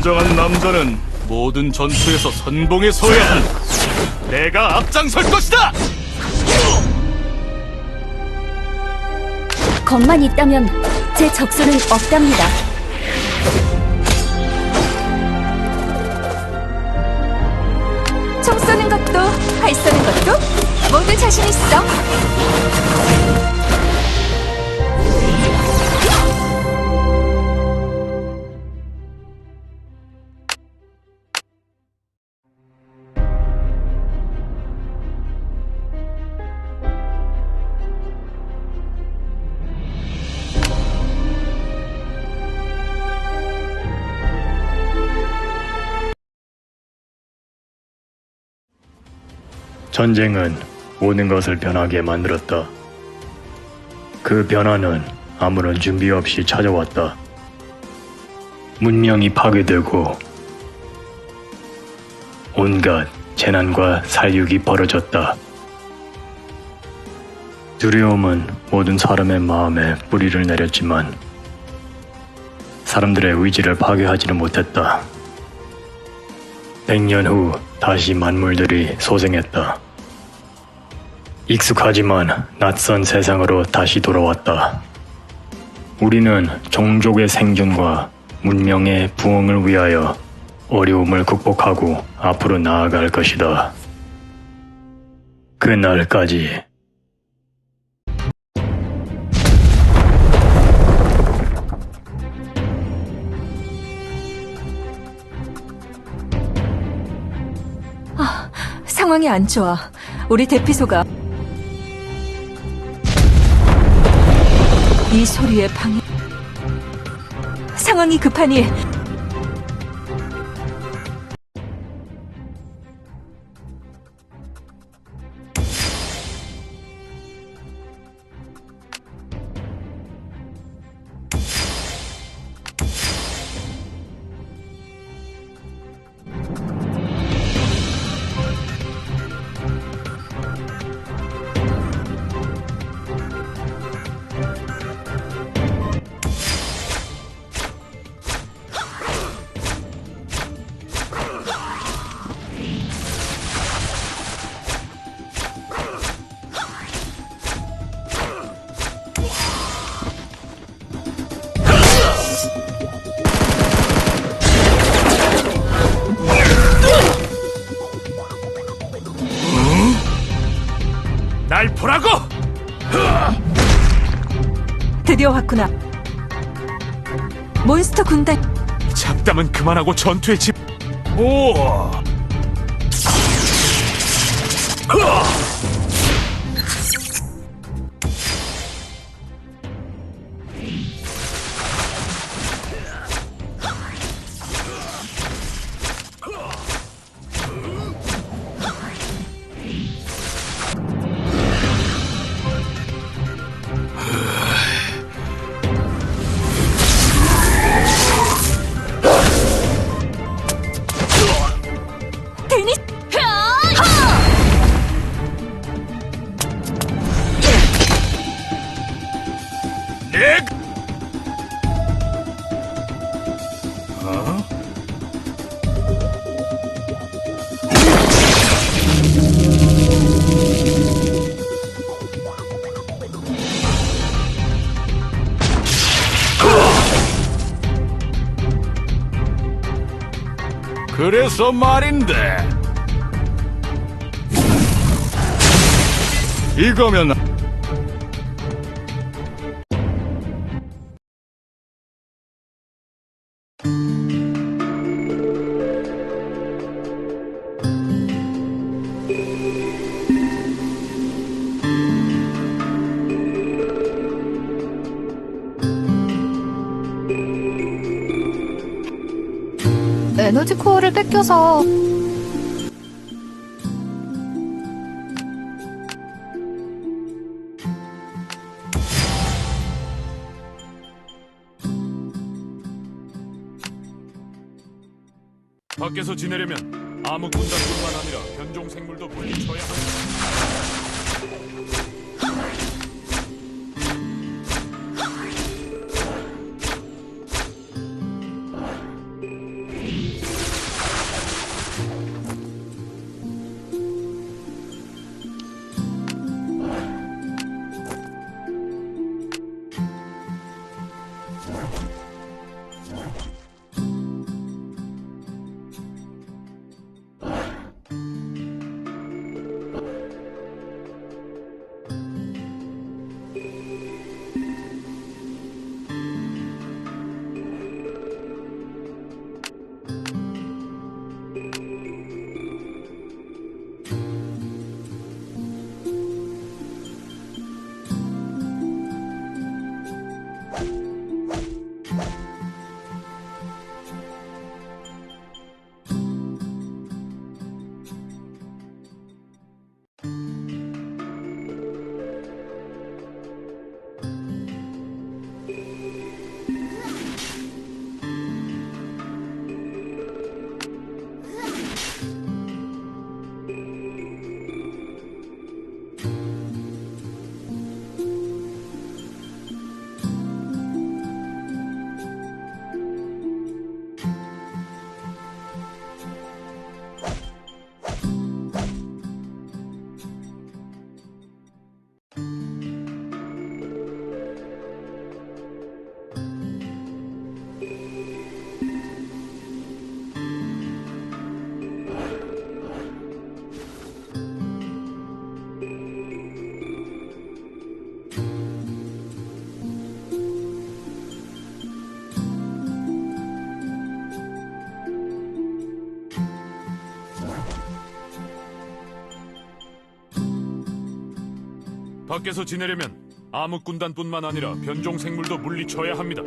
진정한 남자는 모든 전투에서 선봉에 서야 한다. 내가 앞장설 것이다. 겁만 있다면 제 적수는 없답니다. 총 쏘는 것도 발 쏘는 것도 모두 자신 있어. 전쟁은 모든 것을 변하게 만들었다. 그 변화는 아무런 준비 없이 찾아왔다. 문명이 파괴되고 온갖 재난과 살육이 벌어졌다. 두려움은 모든 사람의 마음에 뿌리를 내렸지만 사람들의 의지를 파괴하지는 못했다. 100년 후 다시 만물들이 소생했다. 익숙하지만 낯선 세상으로 다시 돌아왔다. 우리는 종족의 생존과 문명의 부흥을 위하여 어려움을 극복하고 앞으로 나아갈 것이다. 그날까지 상황이 안 좋아. 우리 대피소가 이 소리에 방해. 상황이 급하니 날 보라고. 드디어 왔구나. 몬스터 군단 잡담은 그만하고 전투에 집. 오. 그래서 말인데. 이거면 에너지 코어를 뺏겨서 밖에서 지내려면 암흑 군단뿐만 아니라 변종 생물도 물리쳐야 한다. 밖에서 지내려면 암흑 군단뿐만 아니라 변종 생물도 물리쳐야 합니다.